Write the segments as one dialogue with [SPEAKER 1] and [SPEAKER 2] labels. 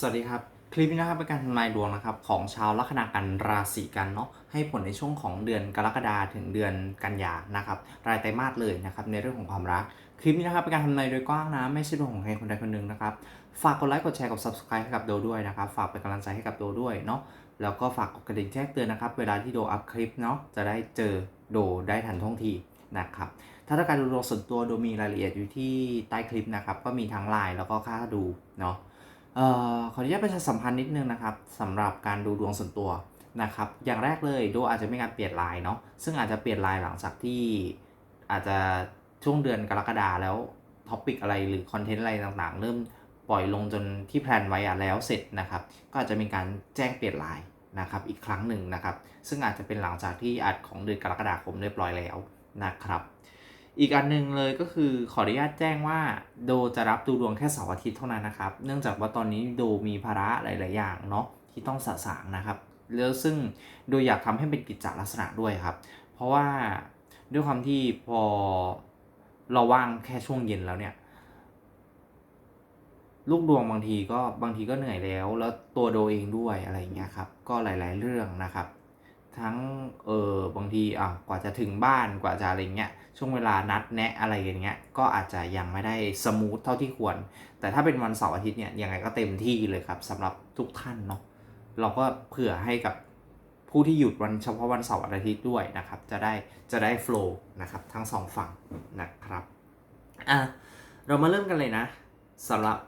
[SPEAKER 1] สวัสดีครับ คลิปนี้นะครับเป็นการทำนายดวงนะครับของชาวลัคนากันราศีกันเนาะให้ผลในช่วงของเดือนกรกฎาถึงเดือนกันยานะครับรายไตรมาสเลยนะครับในเรื่องของความรัก คลิปนี้นะครับเป็นการทำนายโดยกว้างนะไม่ใช่ดวงของใครคนใดคนหนึ่งนะครับฝากกดไลค์กดแชร์กด subscribe ให้กับโดด้วยนะครับฝากเป็นกำลังใจให้กับโดด้วยเนาะแล้วก็ฝากกดกระดิ่งแจ้งเตือนนะครับเวลาที่โดอัพคลิปเนาะจะได้เจอโดได้ทันท่วงทีนะครับถ้าต้องการดูดวงส่วนตัวโดมีรายละเอียดอยู่ที่ใต้คลิปนะครับก็มีทั้งไลน์แล้วก็ค่าดูเนาะ ออขออนุญาตประชาสัมพันธ์นิดนึงนะครับสำหรับการดูดวงส่วนตัวนะครับอย่างแรกเลยโดอาจจะไม่การเปลี่ยนลน์เนาะซึ่งอาจจะเปลี่ยนลน์หลังจากที่อาจจะช่วงเดือนกรกฎาแล้วท็อปิกอะไรหรือคอนเทนต์อะไรต่างๆ เริ่มปล่อยลงจนที่แพลนไว้อะแล้วเสร็จนะครับ ก็อาจจะมีการแจ้งเปลี่ยนลน์นะครับอีกครั้งหนึ่งนะครับ ซึ่งอาจจะเป็นหลังจากที่อัดของเดือนกรกฎาคมเรียบร้อยแล้วนะครับ อีกอันหนึ่งเลยก็คือขออนุญาตแจ้งว่าโดจะรับดูดวงแค่เสาร์อาทิตย์เท่านั้นนะครับ เนื่องจากว่าตอนนี้โดมีภาระหลาย ๆ อย่างเนาะที่ต้องสะสางนะครับแล้วซึ่งโดยอยากทำให้เป็นกิจจลักษณะด้วยครับ เพราะว่าด้วยความที่พอเราว่างแค่ช่วงเย็นแล้วเนี่ย ลูกดวงบางทีก็บางทีก็เหนื่อยแล้ว แล้วตัวโดเองด้วยอะไรอย่างเงี้ยครับ ก็หลาย ๆ เรื่องนะครับ ทั้งเออบางทีอะกว่าจะถึงบ้านกว่าจะอะไรเงี้ยช่วงเวลานัดแนะอะไรอย่างเงี้ยก็อาจจะยังไม่ได้สมูทเท่าที่ควร แต่ถ้าเป็นวันเสาร์อาทิตย์เนี่ยยังไงก็เต็มที่เลยครับสำหรับทุกท่านเนาะเราก็เผื่อให้กับผู้ที่หยุดวันเฉพาะวันเสาร์อาทิตย์ด้วยนะครับ จะได้จะได้โฟล์นะครับทั้งสองฝั่งนะครับอะเรามาเริ่มกันเลยนะสำหรับ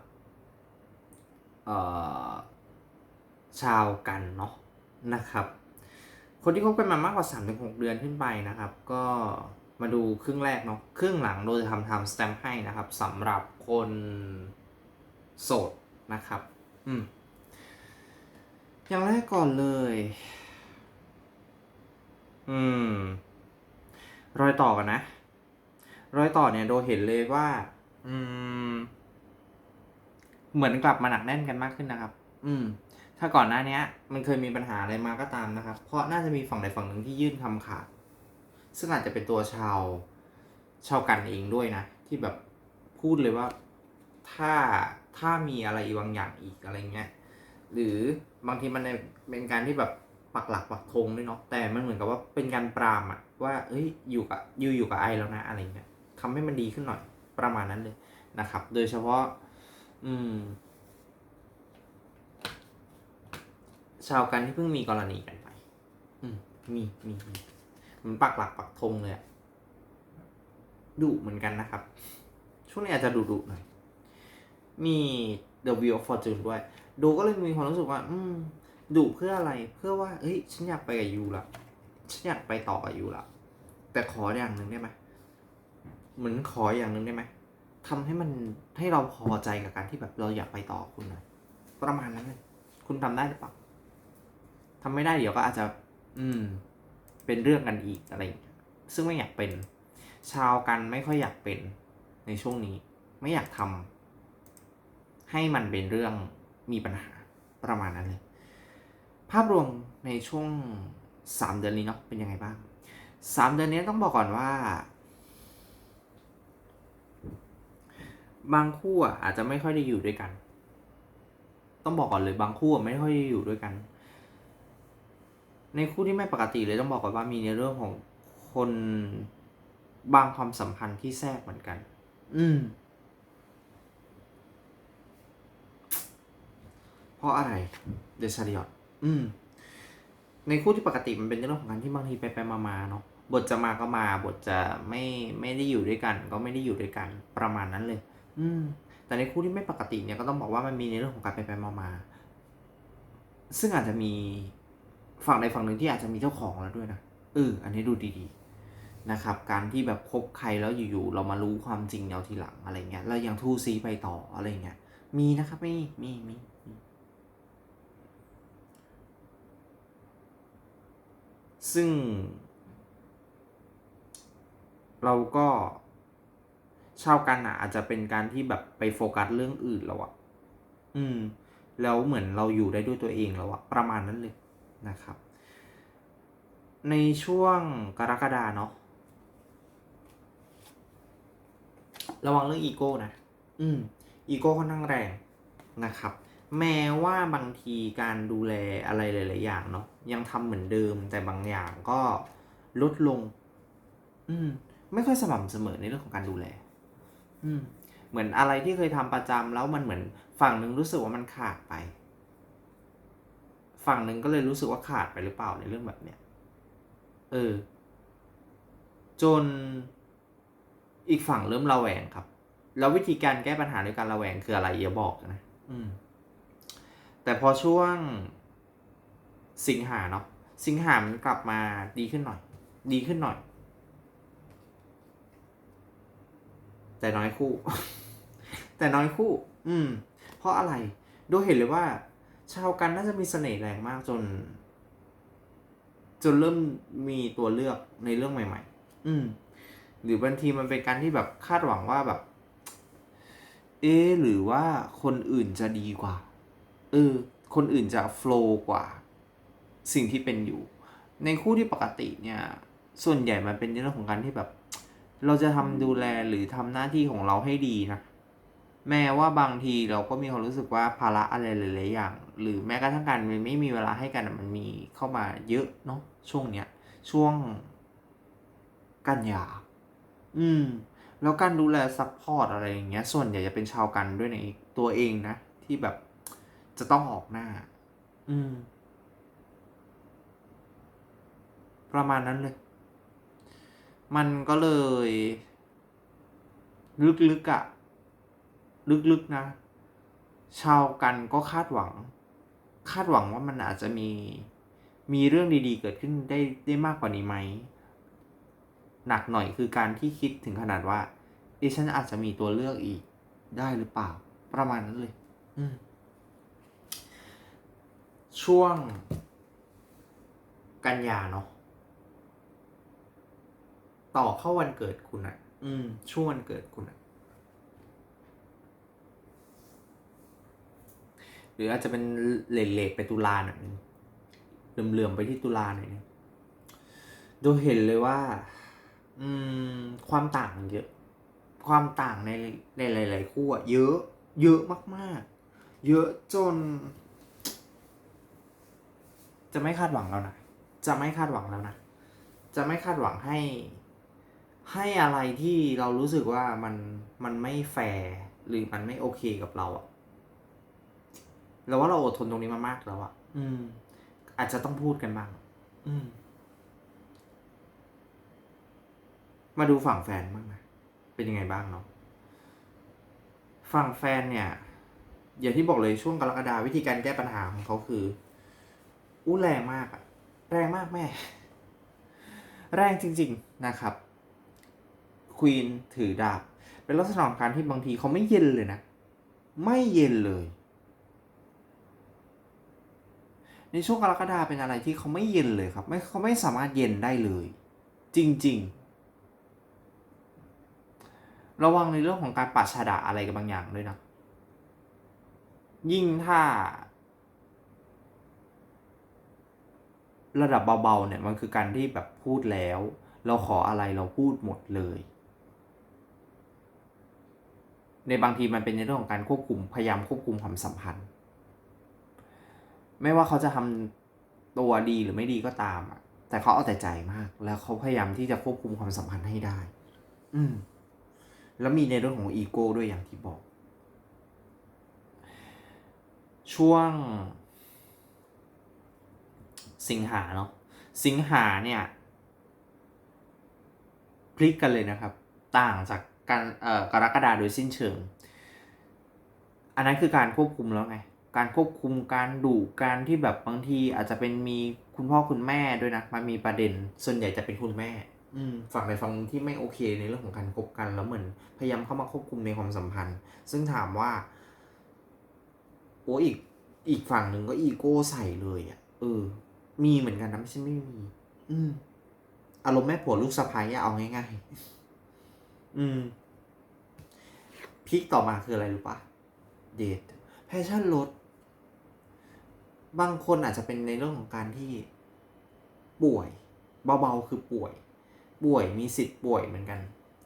[SPEAKER 1] ชาวกันเนาะนะครับ คนที่คบกันมามากกว่า 3-6 เดือนขึ้นไปนะครับ ก็มาดูครึ่งแรกเนาะครึ่งหลังโดยทำทำสแตมป์ให้นะครับสำหรับคนโสดนะครับ อืมอย่างแรกก่อนเลย อืม รอยต่อกันนะ รอยต่อเนี่ยโดยเห็นเลยว่า อืม เหมือนกลับมาหนักแน่นกันมากขึ้นนะครับ อืม ถ้าก่อนหน้านี้มันเคยมีปัญหาอะไรมาก็ตามนะครับ เพราะน่าจะมีฝั่งใดฝั่งหนึ่งที่ยื่นคำขาด ซึ่งอาจจะเป็นตัวชาวชาวกันเองด้วยนะ ที่แบบพูดเลยว่าถ้าถ้ามีอะไรบางอย่างอีกอะไรเงี้ยหรือบางทีมันเป็นการที่แบบปักหลักปักธงด้วยเนาะแต่มันเหมือนกับว่าเป็นการปรามอะว่าเอ้ยอยู่กับอยู่อยู่กับไอแล้วนะอะไรเงี้ยทำให้มันดีขึ้นหน่อยประมาณนั้นเลยนะครับ โดยเฉพาะ อืม ชาวกันที่เพิ่งมีกรณีกันไป อืม มีมีมีมันปักหลักปักธงเลยอะดุเหมือนกันนะครับ ช่วงนี้อาจจะดุดุหน่อย มี The Wheel of Fortune ด้วย ดูก็เลยมีความรู้สึกว่า อืมดุเพื่ออะไร เพื่อว่าเอ้ย ฉันอยากไปกับยูละฉันอยากไปต่อกับยูละแต่ขออย่างหนึ่งได้ไหมเหมือนขออย่างหนึ่งได้ไหมทำให้มันให้เราพอใจกับการที่แบบเราอยากไปต่อคุณหน่อยประมาณนั้นเลยคุณทำได้หรือเปล่า ทำไม่ได้เดี๋ยวก็อาจจะ อืม เป็นเรื่องกันอีกอะไรอย่างเงี้ยซึ่งไม่อยากเป็น ชาวกันไม่ค่อยอยากเป็น ในช่วงนี้ ไม่อยากทำให้มันเป็นเรื่องมีปัญหาประมาณนั้นเลย ภาพรวมในช่วงสามเดือนนี้เนาะเป็นยังไงบ้างสามเดือนนี้ต้องบอกก่อนว่า บางคู่อาจจะไม่ค่อยได้อยู่ด้วยกัน ต้องบอกก่อนเลยบางคู่ไม่ค่อยได้อยู่ด้วยกัน ในคู่ที่ไม่ปกติเลยต้องบอกก่อนว่ามีในเรื่องของคนบางความสัมพันธ์ที่แทรกเหมือนกัน อืม เพราะอะไร เดชาริอตอืม ในคู่ที่ปกติมันเป็นเรื่องของการที่บางทีไปไปมามาๆเนาะ บทจะมาก็มา บทจะไม่ไม่ได้อยู่ด้วยกัน ก็ไม่ได้อยู่ด้วยกัน ประมาณนั้นเลย อืม แต่ในคู่ที่ไม่ปกติเนี่ยก็ต้องบอกว่ามันมีในเรื่องของการไปไปมามาๆซึ่งอาจจะมี ฝั่งใดฝั่งหนึ่งที่อาจจะมีเจ้าของแล้วด้วยนะเอออันนี้ดูดีๆนะครับ การที่แบบคบใครแล้วอยู่ๆเรามารู้ความจริงเอาทีหลังอะไรเงี้ยแล้วยังทู่ซีไปต่ออะไรเงี้ยมีนะครับมีมีมีซึ่ง เราก็เช่ากันอะอาจจะเป็นการที่แบบไปโฟกัสเรื่องอื่นแล้วอะอืม แล้วเหมือนเราอยู่ได้ด้วยตัวเองแล้วอะประมาณนั้นเลย นะครับ ในช่วงกรกฎาเนาะระวังเรื่องอีโก้นะ อืม อีโก้ค่อนข้างแรงนะครับ แม้ว่าบางทีการดูแลอะไรหลาย ๆ อย่างเนาะยังทำเหมือนเดิม แต่บางอย่างก็ลดลง อืม ไม่ค่อยสม่ำเสมอในเรื่องของการดูแล อืม เหมือนอะไรที่เคยทำประจำแล้วมันเหมือนฝั่งหนึ่งรู้สึกว่ามันขาดไป ฝั่งหนึ่งก็เลยรู้สึกว่าขาดไปหรือเปล่าในเรื่องแบบเนี้ยเออ จนอีกฝั่งเริ่มระแวงครับ แล้ววิธีการแก้ปัญหาในการระแวงคืออะไรอย่าบอกนะอืม แต่พอช่วงสิงหาเนาะสิงหามันกลับมาดีขึ้นหน่อย ดีขึ้นหน่อย แต่น้อยคู่ แต่น้อยคู่ อืม เพราะอะไร ดูเห็นเลยว่า ชาวกันน่าจะมีเสน่ห์แรงมากจน จนเริ่มมีตัวเลือกในเรื่องใหม่ ๆ อืม หรือบางทีมันเป็นการที่แบบคาดหวังว่าแบบ เอ๊ะหรือว่าคนอื่นจะดีกว่า เออ คนอื่นจะโฟล์กว่า สิ่งที่เป็นอยู่ ในคู่ที่ปกติเนี่ย ส่วนใหญ่มันเป็นเรื่องของการที่แบบ เราจะทำดูแลหรือทำหน้าที่ของเราให้ดีนะ แม้ว่าบางทีเราก็มีความรู้สึกว่าภาระอะไรหลายๆอย่าง หรือแม้กระทั่งการมันไม่มีเวลาให้กันมันมีเข้ามาเยอะเนาะช่วงเนี้ยช่วงกันยา อืม แล้วการดูแลซัพพอร์ตอะไรอย่างเงี้ย ส่วนใหญ่จะเป็นชาวกันด้วยในตัวเองนะ ที่แบบจะต้องออกหน้า อืม ประมาณนั้นเลย มันก็เลย ลึกๆอะ่ะ ลึกๆนะ ชาวกันก็คาดหวัง คาดหวังว่ามันอาจจะมีมีเรื่องดีๆ เกิดขึ้นได้ได้มากกว่านี้ไหมหนักหน่อยคือการที่คิดถึงขนาดว่าดิฉันอาจจะมีตัวเลือกอีกได้หรือเปล่า ประมาณนั้นเลยช่วงกันยาเนาะต่อเข้าวันเกิดคุณอะอืม ช่วงวันเกิดคุณอะห รืออาจจะเป็นเหลทๆไปตุลาหน่อยนึงเหลื่อมๆไปที่ตุลาหน่อยนึงโดยเห็นเลยว่า อืม ความต่างเยอะ ความต่างในในหลาย ๆ คู่อะเยอะ เยอะมากๆ เยอะจน จะไม่คาดหวังแล้วนะจะไม่คาดหวังแล้วนะจะไม่คาดหวังให้ ให้อะไรที่เรารู้สึกว่ามันมันไม่แฟร์หรือมันไม่โอเคกับเราอะ เราว่าเราอดทนตรงนี้มามากแล้วอะอืม อาจจะต้องพูดกันบ้างอืม มาดูฝั่งแฟนบ้างนะเป็นยังไงบ้างเนาะฝั่งแฟนเนี่ย อย่างที่บอกเลยช่วงกรกฎาวิธีการแก้ปัญหาของเขาคือ อู้แรงมากอะแรงมากแม่ แรงจริง ๆนะครับควีนถือดาบเป็นลักษณะของการที่บางทีเขาไม่เย็นเลยนะ ไม่เย็นเลย ในช่วงกรกฎาเป็นอะไรที่เขาไม่เย็นเลยครับ ไม่เขาไม่สามารถเย็นได้เลย จริง ๆ ระวังในเรื่องของการปัดฉดะอะไรกับบางอย่างด้วยนะ ยิ่งถ้า ระดับเบาๆเนี่ยมันคือการที่แบบพูดแล้ว เราขออะไรเราพูดหมดเลย ในบางทีมันเป็นในเรื่องของการควบคุมพยายามควบคุมความสัมพันธ์ ไม่ว่าเขาจะทำตัวดีหรือไม่ดีก็ตามอะแต่เขาเอาแต่ใจมาก แล้วเขาพยายามที่จะควบคุมความสัมพันธ์ให้ได้ อืม แล้วมีในเรื่องของอีโก้ด้วยอย่างที่บอก ช่วง สิงหาเนาะสิงหาเนี่ยพลิกกันเลยนะครับ ต่างจากการเอ่อกรกฎาโดยสิ้นเชิง อันนั้นคือการควบคุมแล้วไง การควบคุมการดุการที่แบบบางทีอาจจะเป็นมีคุณพ่อคุณแม่ด้วยนะมันมีประเด็น ส่วนใหญ่จะเป็นคุณแม่ อืมฝั่งใดฝั่งหนึ่งที่ไม่โอเคในเรื่องของการคบกันแล้วเหมือนพยายามเข้ามาควบคุมในความสัมพันธ์ ซึ่งถามว่าโอ้อีกอีกฝั่งหนึ่งก็อีโก้ใส่เลยอะ่ะเออ มีเหมือนกันนะไม่ใช่ไม่มี อืมอารมณ์แม่ผัวลูกสะพ้ายอะเอาง่ายๆ อืมพีคต่อมาคืออะไรรู้ปะเดทแพชชั่นลด บางคนอาจจะเป็นในเรื่องของการที่ป่วย เบาๆคือป่วย ป่วยมีสิทธิ์ป่วยเหมือนกัน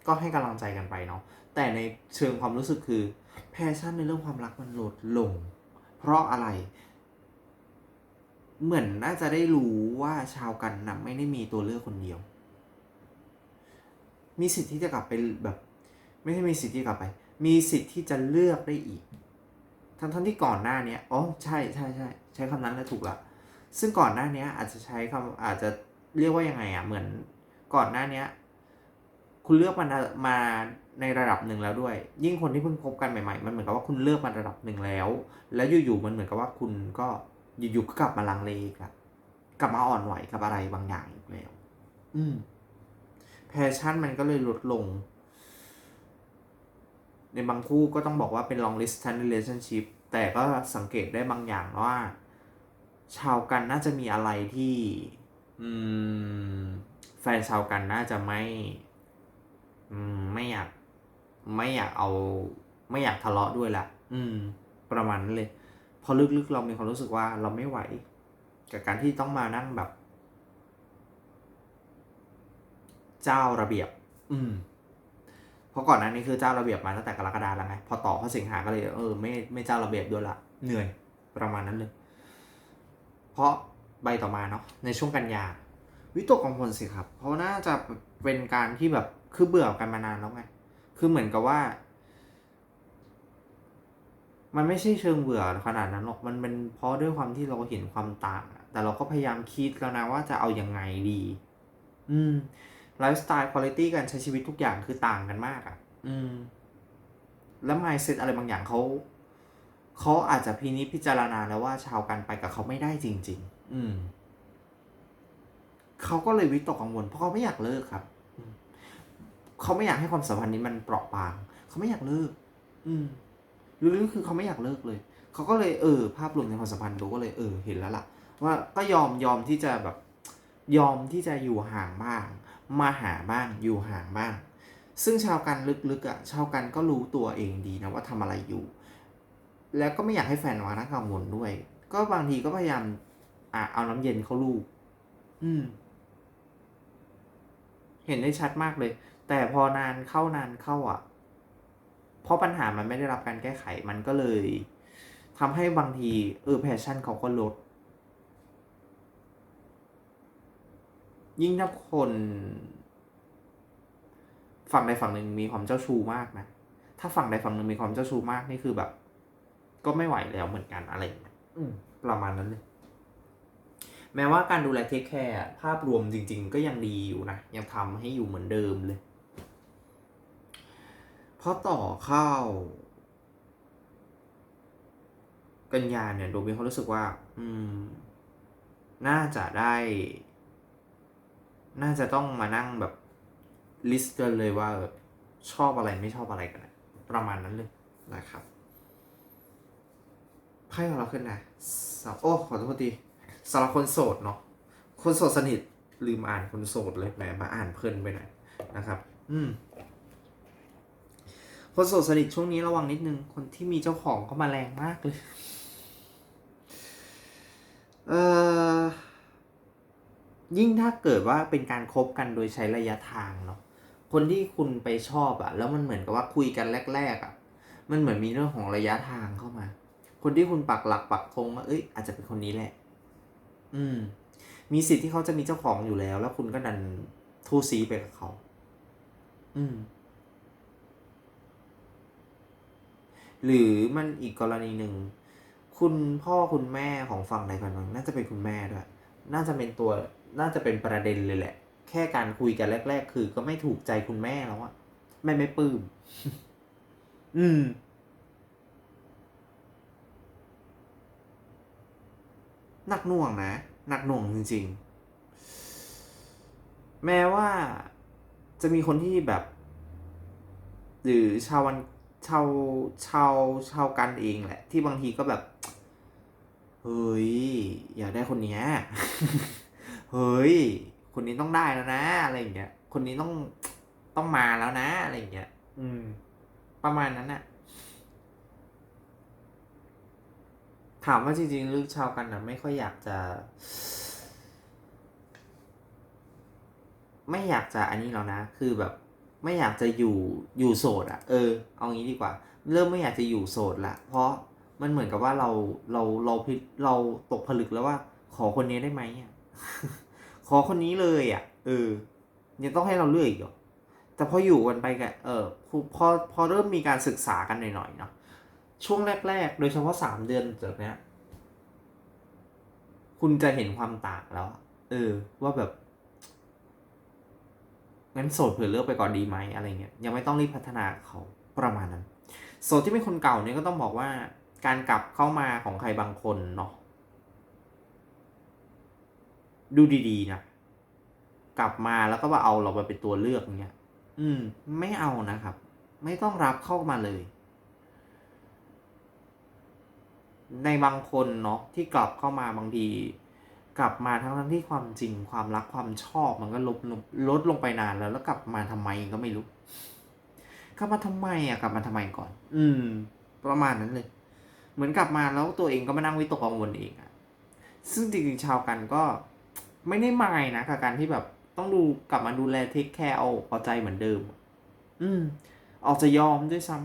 [SPEAKER 1] ก็ให้กำลังใจกันไปเนาะแต่ในเชิงความรู้สึกคือแพชชั่นในเรื่องความรักมันลดลง เพราะอะไร เหมือนน่าจะได้รู้ว่าชาวกันนะไม่ได้มีตัวเลือกคนเดียว มีสิทธิ์ที่จะกลับไปแบบ ไม่ใช่มีสิทธิ์ที่กลับไป มีสิทธิ์ที่จะเลือกได้อีก ทั้งทั้งที่ก่อนหน้าเนี้ยอ๋อใช่ใช่ใช่ใช ช้คำนั้นแล้วถูกละซึ่งก่อนหน้าเนี้ยอาจจะใช้คำอาจจะเรียกว่ายังไงอะเหมือนก่อนหน้าเนี้ยคุณเลือกมันมาในระดับหนึ่งแล้วด้วย ยิ่งคนที่เพิ่งคบกันใหม่ๆ มันเหมือนกับว่าคุณเลือกมาระดับหนึ่งแล้ว แล้วอยู่ๆมันเหมือนกับว่าคุณก็อยู่ๆก็กลับมาลังเลอีกละกลับมาอ่อนไหวกับอะไรบางอย่างอีกแล้ว อืมแพชชั่นมันก็เลยลดลง ในบางคู่ก็ต้องบอกว่าเป็น long distance relationship แต่ก็สังเกตได้บางอย่างว่า ชาวกันน่าจะมีอะไรที่ อืม แฟนชาวกันน่าจะไม่ อืม ไม่อยาก ไม่อยากเอา ไม่อยากทะเลาะด้วยแหละอืม ประมาณนั้นเลย พอลึกๆ เรามีความรู้สึกว่าเราไม่ไหว กับการที่ต้องมานั่งแบบ เจ้าระเบียบ อืมเพราะก่อนหน้านี้คือเจ้าระเบียบมาตั้งแต่กรกฎาแล้วไง พอต่อเข้าสิงหาก็เลย เออไม่ไม่เจ้าระเบียบด้วยละเหนื่อยประมาณนั้นเลย เพราะใบต่อมาเนาะในช่วงกันยาวิตกกังวลสิครับ เพราะน่าจะเป็นการที่แบบคือเบื่อกันมานานแล้วไงคือเหมือนกับว่า มันไม่ใช่เชิงเบื่อขนาดนั้นหรอกมันเป็นเพราะด้วยความที่เราเห็นความต่าง แต่เราก็พยายามคิดแล้วนะว่าจะเอาอยัางไงดี อืมไลฟ์สไตล์คุณภาพการใช้ชีวิตทุกอย่างคือต่างกันมากอะ่ะ อืม แล้ว mindset อะไรบางอย่างเขา เขาอาจจะพินิจพิจารณาแล้วว่าชาวกันไปกับเขาไม่ได้จริง ๆ อืมเขาก็เลยวิตกกังวลเพราะเขาไม่อยากเลิกครับอืมเขาไม่อยากให้ความสัมพันธ์นี้มันเปราะบาง เขาไม่อยากเลิก อืมหรือคือเขาไม่อยากเลิกเลย เขาก็เลยเออ ภาพรวมในความสัมพันธ์ดูก็เลยเออเห็นแล้วล่ะ ว่าก็ยอมยอมที่จะแบบ ยอมที่จะอยู่ห่างบ้าง มาหาบ้างอยู่ห่างบ้าง ซึ่งชาวกันลึกๆอะ ชาวกันก็รู้ตัวเองดีนะว่าทำอะไรอยู่ แล้วก็ไม่อยากให้แฟนมานั่งกังวลด้วย ก็บางทีก็พยายาม อะเอาน้ำเย็นเข้าลูก อืม เห็นได้ชัดมากเลย แต่พอนานเข้านานเข้าอะ เพราะปัญหามันไม่ได้รับการแก้ไขมันก็เลยทำให้บางที เออแพชชั่นเขาก็ลด ยิ่งถ้าคนฝั่งใดฝั่งหนึ่งมีความเจ้าชู้มากนะ ถ้าฝั่งใดฝั่งหนึ่งมีความเจ้าชู้มากนี่คือแบบ ก็ไม่ไหวแล้วเหมือนกันอะไรอย่างเงี้ยอืมประมาณนั้นเลย แม้ว่าการดูแลเทคแคร์ภาพรวมจริง ๆ ก็ยังดีอยู่นะ ยังทำให้อยู่เหมือนเดิมเลยเพราะต่อเข้า กันยาเนี่ยโดมีเขามรู้สึกว่า อืม น่าจะได้ น่าจะต้องมานั่งแบบลิสต์กันเลยว่าแบบชอบอะไรไม่ชอบอะไรกันนะประมาณนั้นเลยนะครับ ไพ่ของเราขึ้นนะโอ้ขอโทษทีสำหรับคนโสดเนาะคนโสดสนิทลืมอ่านคนโสดเลยแหมมาอ่านเพลินไปหน่อยนะครับ อืมคนโสดสนิทช่วงนี้ระวังนิดนึง คนที่มีเจ้าของก็มาแรงมากเลย เออยิ่งถ้าเกิดว่าเป็นการครบกันโดยใช้ระยะทางเนาะ คนที่คุณไปชอบอะแล้วมันเหมือนกับว่าคุยกันแรกๆอะมันเหมือนมีเรื่องของระยะทางเข้ามา คนที่คุณปักหลักปักธงว่าเอ้ยอาจจะเป็นคนนี้แหละ อืม มีสิทธิ์ที่เขาจะมีเจ้าของอยู่แล้ว แล้วคุณก็ดันทูซีไปกับเขา อืม หรือมันอีกกรณีหนึ่ง คุณพ่อคุณแม่ของฝั่งใดฝั่งหนึ่งน่าจะเป็นคุณแม่ด้วยน่าจะเป็นตัว น่าจะเป็นประเด็นเลยแหละ แค่การคุยกันแรก ๆ คือ ก็ไม่ถูกใจคุณแม่แล้วอะแม่ไม่ปลื้ม อืม หนักหน่วงนะ หนักหน่วงจริง ๆ แม้ว่าจะมีคนที่แบบ หรือชาววันชาวชาวชาวกันเองแหละ ที่บางทีก็แบบ เฮ้ย อยากได้คนเนี้ยเฮ้ย คนนี้ต้องได้แล้วนะ อะไรอย่างเงี้ย คนนี้ต้องต้องมาแล้วนะ อะไรอย่างเงี้ย อืม ประมาณนั้นน่ะ ถามว่าจริงๆลึกชาวกันนะไม่ค่อยอยากจะ ไม่อยากจะอันนี้แล้วนะ คือแบบ ไม่อยากจะอยู่อยู่โสดอะ่ะเออ เอางี้ดีกว่า เริ่มไม่อยากจะอยู่โสดละเพราะมันเหมือนกับว่าเราเราเราพิเราตกผลึกแล้วว่า ขอคนนี้ได้ไหมอะขอคนนี้เลยอะเออยังต้องให้เราเลือกอีกเหรอแต่พออยู่กันไปกันเออพอพอเริ่มมีการศึกษากันหน่อยๆเนาะ ช่วงแรก ๆ โดยเฉพาะสามเดือนจากเนี้ย คุณจะเห็นความต่างแล้ว เออ ว่าแบบงั้นโสดเผื่อเลือกไปก่อนดีไหมอะไรเงี้ยยังไม่ต้องรีบพัฒนาเขาประมาณนั้น โสดที่เป็นคนเก่าเนี่ยก็ต้องบอกว่า การกลับเข้ามาของใครบางคนเนาะดูดีๆนะกลับมาแล้วก็มาเอาเราไปเป็นตัวเลือกเนี่ย อืม ไม่เอานะครับ ไม่ต้องรับเข้ามาเลย ในบางคนเนาะที่กลับเข้ามาบางที กลับมาทั้งทั้งที่ความจริงความรักความชอบมันก็ลดลดลงไปนานแล้ว แล้วกลับมาทำไมก็ไม่รู้กลับมาทำไมอะกลับมาทำไมก่อน อืม ประมาณนั้นเลย เหมือนกลับมาแล้วตัวเองก็มานั่งวิตกกังวลเองอะซึ่งจริงๆชาวกันก็ไม่ได้มายนะกับการที่แบบต้องดูกลับมาดูแลเทคแคร์เอาอกเอใจเหมือนเดิม อืม ออกจะยอมด้วยซ้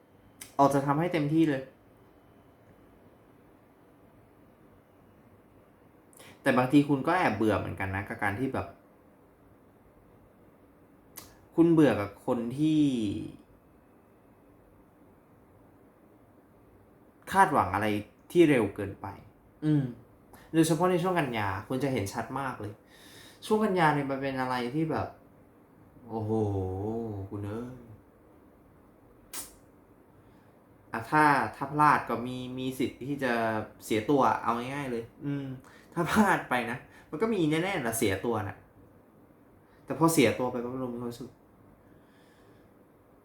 [SPEAKER 1] ำออกจะทำให้เต็มที่เลย แต่บางทีคุณก็แอบเบื่อเหมือนกันนะกับการที่แบบ คุณเบื่อกับคนที่ คาดหวังอะไรที่เร็วเกินไป อืมโดยเฉพาะในช่วงกันยาคุณจะเห็นชัดมากเลย ช่วงกันยาเนี่ยมันเป็นอะไรที่แบบ โอ้โห คุณเอ้ยอะถ้าถ้าพลาดก็มีมีสิทธิ์ที่จะเสียตัวเอาง่ายๆเลย อืม ถ้าพลาดไปนะ มันก็มีแน่ๆละเสียตัวนะแต่พอเสียตัวไปก็ลงมีความรู้สึก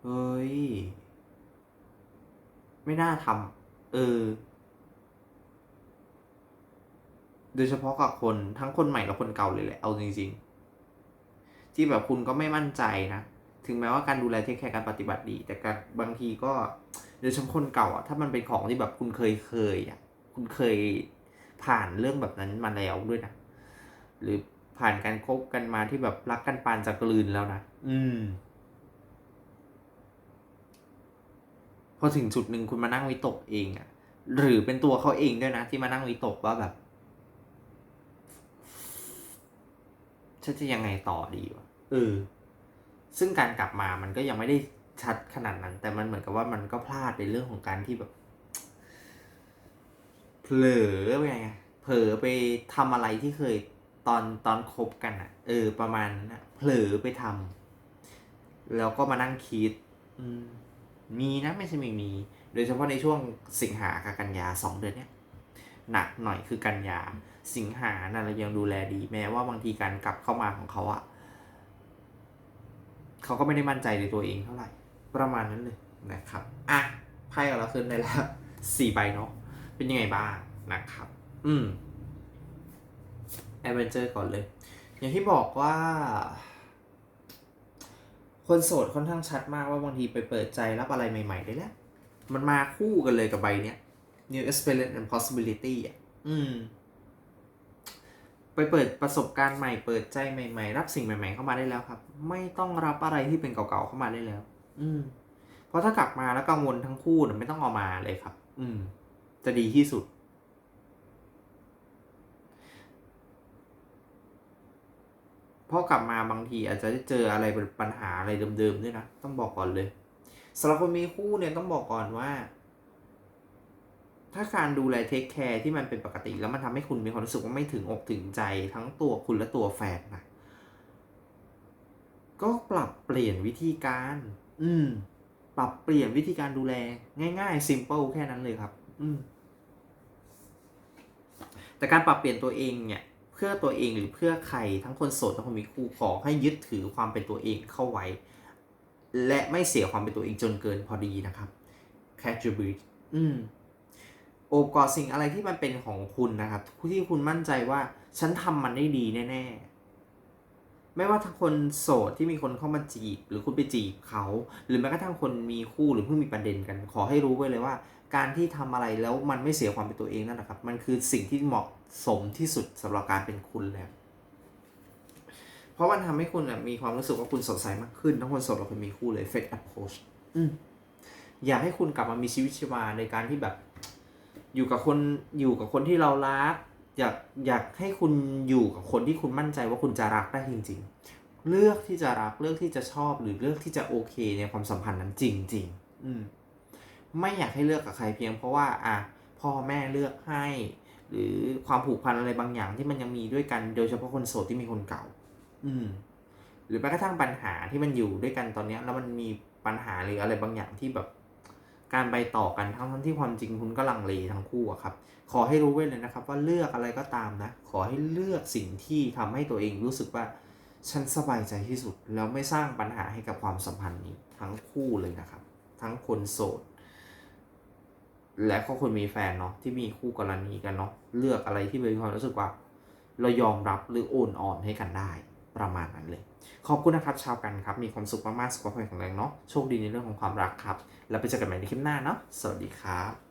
[SPEAKER 1] เฮ้ย ไม่น่าทำเออ โดยเฉพาะกับคนทั้งคนใหม่และคนเก่าเลยแหละ เอาจริงๆ ที่แบบคุณก็ไม่มั่นใจนะ ถึงแม้ว่าการดูแลเทคแคร์การปฏิบัติดี แต่การบางทีก็ โดยเฉพาะคนเก่าอะ ถ้ามันเป็นของที่แบบคุณเคยเคยอะ คุณเคย ผ่านเรื่องแบบนั้นมาแล้วด้วยนะหรือผ่านการคบกันมาที่แบบรักกันปานจะกลืนแล้วนะอืมพอถึงจุดหนึ่งคุณมานั่งวิตกเองอะหรือเป็นตัวเขาเองด้วยนะที่มานั่งวิตกว่าแบบฉันจะยังไงต่อดีวะเออ ซึ่งการกลับมามันก็ยังไม่ได้ชัดขนาดนั้น แต่มันเหมือนกับว่ามันก็พลาดในเรื่องของการที่แบบ เผลอไปไงเผลอไปทำอะไรที่เคยตอนตอนคบกันอะเออ ประมาณนั้นอะเผลอไปทำแล้วก็มานั่งคิด อืม มีนะไม่ใช่ไม่มี โดยเฉพาะในช่วงสิงหากับกันยาสองเดือนเนี้ยหนักหน่อยคือกันยา สิงหานะเรายังดูแลดี แม้ว่าบางทีการกลับเข้ามาของเขาอะเขาก็ไม่ได้มั่นใจในตัวเองเท่าไหร่ ประมาณนั้นเลยนะครับ อะไพ่ของเราขึ้นได้แล้วสี่ใบเนาะ เป็นยังไงบ้างนะครับ อืมแอดเวนเจอร์ก่อนเลย อย่างที่บอกว่า คนโสดค่อนข้างชัดมากว่าบางทีไปเปิดใจรับอะไรใหม่ ๆ ได้แล้ว มันมาคู่กันเลยกับใบเนี้ย New Experience and Possibility อะ อืม ไปเปิดประสบการณ์ใหม่ เปิดใจใหม่ ๆ รับสิ่งใหม่ ๆ เข้ามาได้แล้วครับ ไม่ต้องรับอะไรที่เป็นเก่าๆเข้ามาได้แล้ว อืม เพราะถ้ากลับมาแล้วกังวลทั้งคู่เนี่ยไม่ต้องเอามาเลยครับ อืม จะดีที่สุดพราะกลับมาบางทีอาจจะเจออะไรเป็นปัญหาอะไรเดิมๆด้วยนะ ต้องบอกก่อนเลยสำหรับคนมีคู่เนี่ยต้องบอกก่อนว่า ถ้าการดูแลเทคแคร์ที่มันเป็นปกติ แล้วมันทำให้คุณมีความรู้สึกว่าไม่ถึงอกถึงใจทั้งตัวคุณและตัวแฟนนะก็ปรับเปลี่ยนวิธีการ อืม ปรับเปลี่ยนวิธีการดูแล ง่ายๆ simple แค่นั้นเลยครับ อืม แต่การปรับเปลี่ยนตัวเองเนี่ยเพื่อตัวเองหรือเพื่อใครทั้งคนโสดทั้งคนมีคู่ขอให้ยึดถือความเป็นตัวเองเข้าไว้ และไม่เสียความเป็นตัวเองจนเกินพอดีนะครับ catch your breath อืมโอบกอดสิ่งอะไรที่มันเป็นของคุณนะครับที่คุณมั่นใจว่าฉันทำมันได้ดีแน่ ๆ ไม่ว่าทั้งคนโสดที่มีคนเข้ามาจีบ หรือคุณไปจีบเขา หรือแม้กระทั่งคนมีคู่หรือเพิ่งมีประเด็นกัน ขอให้รู้ไว้เลยว่า การที่ทำอะไรแล้วมันไม่เสียความเป็นตัวเองนั่นแหละครับ มันคือสิ่งที่เหมาะสมที่สุดสำหรับการเป็นคุณแล้วเพราะมันทำให้คุณมีความรู้สึกว่าคุณสดใสมากขึ้น ทั้งคนโสดและคนมีคู่เลย Fake Approach อืมอยากให้คุณกลับมามีชีวิตชีวาในการที่แบบ อยู่กับคนอยู่กับคนที่เรารักอยากอยากให้คุณอยู่กับคนที่คุณมั่นใจว่าคุณจะรักได้จริง ๆ เลือกที่จะรักเลือกที่จะชอบหรือเลือกที่จะโอเคในความสัมพันธ์นั้นจริง ๆ อืม ไม่อยากให้เลือกกับใครเพียงเพราะว่าอะพ่อแม่เลือกให้ หรือความผูกพันอะไรบางอย่างที่มันยังมีด้วยกัน โดยเฉพาะคนโสดที่มีคนเก่า อืม หรือแม้กระทั่งปัญหาที่มันอยู่ด้วยกันตอนเนี้ยแล้วมันมีปัญหาหรืออะไรบางอย่างที่แบบ การไปต่อกันทั้งทั้งที่ความจริงคุณก็ลังเลทั้งคู่อะครับ ขอให้รู้ไว้เลยนะครับ ว่าเลือกอะไรก็ตามนะ ขอให้เลือกสิ่งที่ทำให้ตัวเองรู้สึกว่าฉันสบายใจที่สุดแล้วไม่สร้างปัญหาให้กับความสัมพันธ์นี้ทั้งคู่เลยนะครับ ทั้งคนโสด และก็คนมีแฟนเนาะที่มีคู่กรณีกันเนาะเลือกอะไรที่เป็นความรู้สึกว่า เรายอมรับหรือโอนอ่อนให้กันได้ประมาณนั้นเลย ขอบคุณนะครับชาวกันครับ มีความสุขมากๆสุขภาพแข็งแรงเนาะโชคดีในเรื่องของความรักครับ แล้วไปเจอกันใหม่ในคลิปหน้าเนาะสวัสดีครับ